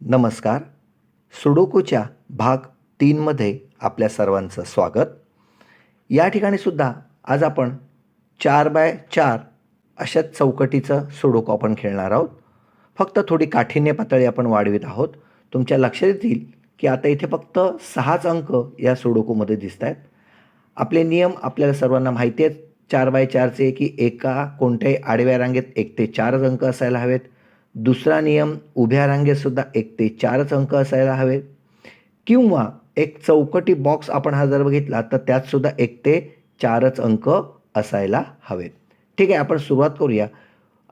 नमस्कार. सुडोकोच्या भाग तीनमध्ये आपल्या सर्वांचं स्वागत. या ठिकाणी सुद्धा आज आपण चार बाय चार अशा चौकटीचं सुडोको आपण खेळणार आहोत. फक्त थोडी काठीण्य पातळी आपण वाढवित आहोत. तुमच्या लक्षात येतील की आता इथे फक्त सहाच अंक या सुडोकोमध्ये दिसत आहेत आपले नियम आपल्याला सर्वांना माहिती आहेत. चार बाय चारचे की एका कोणत्याही आडव्या रांगेत एक ते चारच अंक असायला हवेत. दुसरा नियम उभ्या रांगेतसुद्धा एक ते चारच अंक असायला हवेत. किंवा एक चौकटी बॉक्स आपण हा जर बघितला तर त्यातसुद्धा एक ते चारच अंक असायला हवेत. ठीक आहे आपण सुरुवात करूया.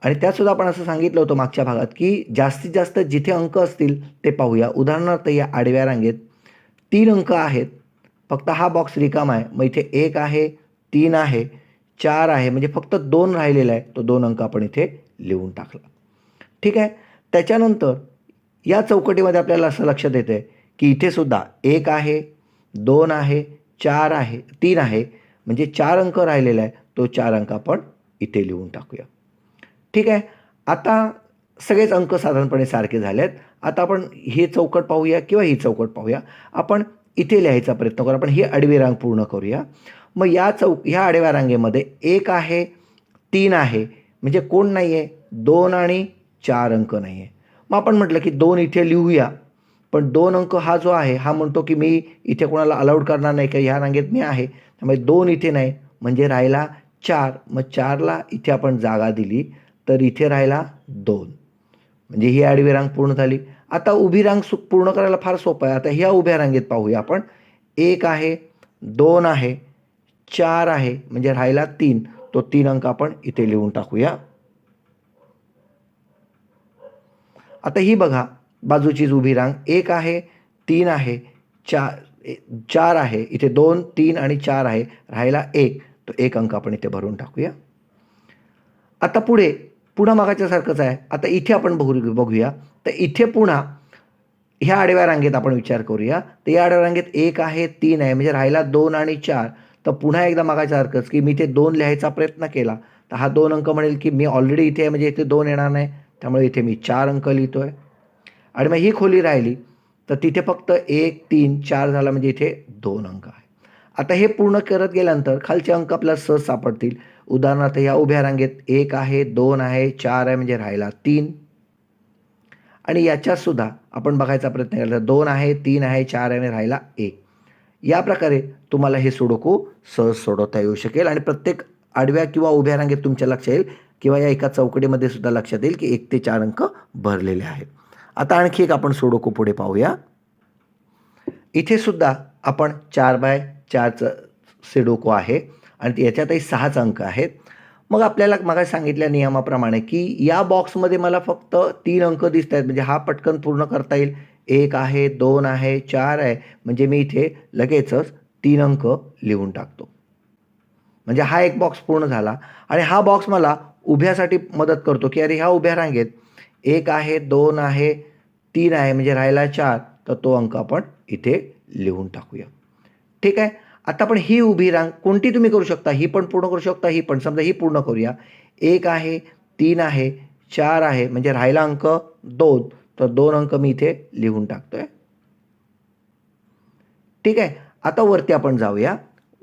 आणि त्यातसुद्धा आपण असं सांगितलं होतं मागच्या भागात की जास्तीत जास्त जिथे अंक असतील ते पाहूया. उदाहरणार्थ या आडव्या रांगेत तीन अंक आहेत. फक्त हा बॉक्स रिकामा आहे. मग इथे एक आहे तीन आहे चार आहे. म्हणजे फक्त दोन राहिलेला आहे. तो दोन अंक आपण इथे लिहून टाकला. ठीक आहे? त्याच्यानंतर या चौकटीमध्ये आपल्याला असं लक्षात येतं आहे की इथे सुद्धा एक आहे दोन आहे चार आहे तीन आहे. म्हणजे चार अंक राहिलेला आहे. तो चार अंक आपण इथे लिहून टाकूया. ठीक आहे? आता सगळेच अंक साधारणपणे सारखे झाले आहेत आता आपण हे चौकट पाहूया किंवा ही चौकट पाहूया. आपण इथे लिहायचा प्रयत्न करू. आपण ही आडवी रांग पूर्ण करूया. मग या चौ ह्या आडव्या रांगेमध्ये एक आहे तीन आहे. म्हणजे कोण नाही आहे दोन आणि चार अंक नाही आहे मग आपण म्हटलं की दोन इथे लिहूया. पण दोन अंक हा जो आहे हा म्हणतो की मी इथे कोणाला अलाउड करणार नाही का? ह्या रांगेत मी आहे. त्यामुळे दोन इथे नाही म्हणजे राहिला चार. मग चारला इथे आपण जागा दिली तर इथे राहिला दोन. म्हणजे ही आडवी रांग पूर्ण झाली. आता उभी रांग सु पूर्ण करायला फार सोपं आहे. आता ह्या उभ्या रांगेत पाहूया आपण. एक आहे दोन आहे चार आहे म्हणजे राहिला तीन. तो तीन अंक आपण इथे लिहून टाकूया. आता ही बघा बाजूचीच उभी रांग एक आहे तीन आहे चार चार आहे. इथे दोन तीन आणि चार आहे. राहिला एक. तो एक अंक आपण इथे भरून टाकूया. आता पुढे पुन्हा मागाच्यासारखंच आहे. आता इथे आपण बघू बघूया. तर इथे पुन्हा ह्या आडव्या रांगेत आपण विचार करूया. तर या आडव्या रांगेत एक आहे तीन आहे. म्हणजे राहिला दोन आणि चार. तर पुन्हा एकदा मागाच्यासारखंच की मी इथे दोन लिहायचा प्रयत्न केला. तर हा दोन अंक म्हणेल की मी ऑलरेडी इथे आहे म्हणजे इथे दोन येणार नाही. त्यामुळे इथे मी चार अंक लिहितो आहे आणि मग ही खोली राहिली तर तिथे फक्त एक तीन चार झाला म्हणजे इथे दोन अंक आहे. आता हे पूर्ण करत गेल्यानंतर खालचे अंक आपल्याला सहज सापडतील. उदाहरणार्थ या उभ्या रांगेत एक आहे दोन आहे चार आहे म्हणजे राहिला तीन. आणि याच्यातसुद्धा आपण बघायचा प्रयत्न केला तर दोन आहे तीन आहे चार आहे राहिला एक. या प्रकारे तुम्हाला हे सुडोको सहज सोडवता येऊ शकेल. आणि प्रत्येक आडव्या किंवा उभ्या रांगेत तुमच्या लक्षात येईल किंवा या एका चौकडीमध्ये सुद्धा लक्षात येईल की एक ते चार अंक भरलेले आहेत. आता आणखी एक आपण सुडोको पुढे पाहूया. इथे सुद्धा आपण चार बाय चारचं सिडोको आहे आणि याच्यातही सहाच अंक आहेत. मग आपल्याला मग सांगितल्या नियमाप्रमाणे की या बॉक्समध्ये मला फक्त तीन अंक दिसत आहेत. म्हणजे हा पटकन पूर्ण करता येईल. एक आहे दोन आहे चार आहे. म्हणजे मी इथे लगेचच तीन अंक लिहून टाकतो. म्हणजे हा एक बॉक्स पूर्ण झाला आणि हा बॉक्स मला उभ्यासाठी मदत करतो की अरे ह्या उभ्या रांगेत एक आहे दोन आहे तीन आहे म्हणजे राहिला चार तर तो अंक आपण इथे लिहून टाकूया. ठीक आहे? आता आपण ही उभी रांग कोणती तुम्ही करू शकता? ही पण पूर्ण करू शकता ही पण. समजा ही पूर्ण करूया. एक आहे तीन आहे चार आहे म्हणजे राहिला अंक दोन तर दोन अंक मी इथे लिहून टाकतोय. ठीक आहे? आता वरती आपण जाऊया.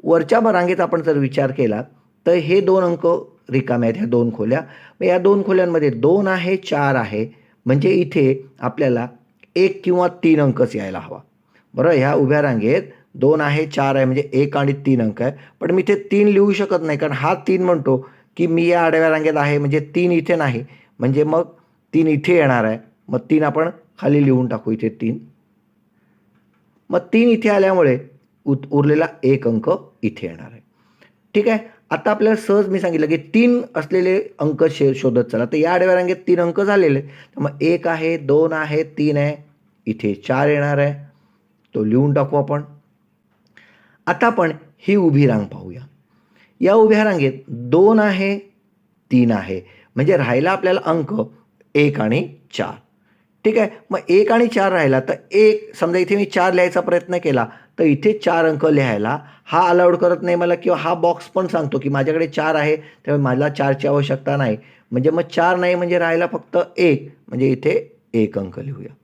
वरच्या रांगेत आपण जर विचार केला तर हे दोन अंक रिकाम्या आहेत ह्या दोन खोल्या. मग या दोन खोल्यांमध्ये दोन आहे चार आहे. म्हणजे इथे आपल्याला एक किंवा तीन अंकच यायला हवा. बरं ह्या उभ्या रांगेत दोन आहे चार आहे म्हणजे एक आणि तीन अंक आहे. पण मी इथे तीन लिहू शकत नाही कारण हा तीन म्हणतो की मी या आडव्या रांगेत आहे म्हणजे तीन इथे नाही. म्हणजे मग तीन इथे येणार आहे. मग तीन आपण खाली लिहून टाकू इथे तीन. मग तीन इथे आल्यामुळे उत उरलेला एक अंक इथे येणार आहे. ठीक आहे? आता आपल्याला सहज मी सांगितलं की तीन असलेले अंक शे शोधत चला. तर या आडव्या रांगेत तीन अंक झालेले. तर मग एक आहे दोन आहे तीन आहे. इथे चार येणार आहे. तो लिहून टाकू आपण. आता आपण ही उभी रांग पाहूया. या उभ्या रांगेत दोन आहे तीन आहे. म्हणजे राहिला आपल्याला अंक एक आणि चार. ठीक आहे? मग एक आणि चार राहिला तर एक समजा इथे मी चार लिहायचा प्रयत्न केला तर इथे चार अंक लिहायला हा अलाउड करत नाही मला किंवा हा बॉक्स पण सांगतो की माझ्याकडे चार आहे त्यामुळे मला चारची आवश्यकता नाही. म्हणजे मग चार नाही म्हणजे राहायला फक्त एक म्हणजे इथे एक अंक लिहूया.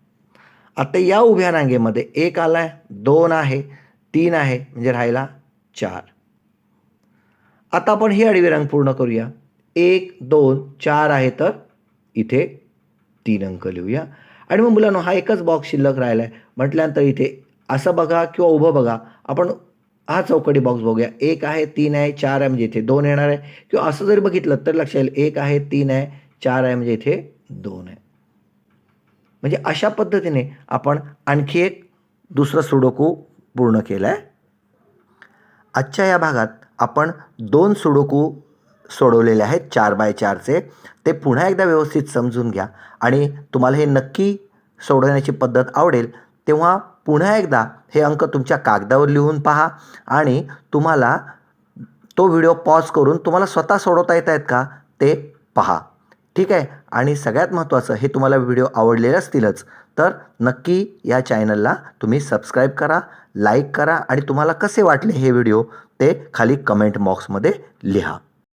आता या उभ्या रांगेमध्ये एक आला आहे दोन आहे तीन आहे म्हणजे राहिला चार. आता आपण ही आडवी रांग पूर्ण करूया. एक दोन चार आहे तर इथे तीन अंक लिहूया. आणि मग मुलांनो हा एकच बॉक्स शिल्लक राहिला आहे म्हटल्यानंतर इथे असं बघा किंवा उभं बघा आपण हा चौकडी बॉक्स बघूया. एक आहे तीन आहे चार आहे म्हणजे इथे दोन येणार आहे. किंवा असं जरी बघितलं तर लक्षात येईल एक आहे तीन आहे चार आहे म्हणजे इथे दोन आहे. म्हणजे अशा पद्धतीने आपण आणखी एक दुसरं सुडोकू पूर्ण केलं आहे आजच्या या भागात आपण दोन सुडोकू सोडवलेले आहेत चार बाय चारचे. ते पुन्हा एकदा व्यवस्थित समजून घ्या. आणि तुम्हाला हे नक्की सोडवण्याची पद्धत आवडेल तेव्हा पुन्हा एकदा हे अंक तुमच्या कागदावर लिहून पहा. आणि तुम्हाला तो व्हिडिओ पॉज करून तुम्हाला स्वतः सोडवता येत आहेत का ते पहा. ठीक आहे? आणि सगळ्यात महत्त्वाचं हे तुम्हाला व्हिडिओ आवडलेले असतीलच तर नक्की या चॅनलला तुम्ही सबस्क्राईब करा लाईक करा आणि तुम्हाला कसे वाटले हे व्हिडिओ ते खाली कमेंट बॉक्समध्ये लिहा.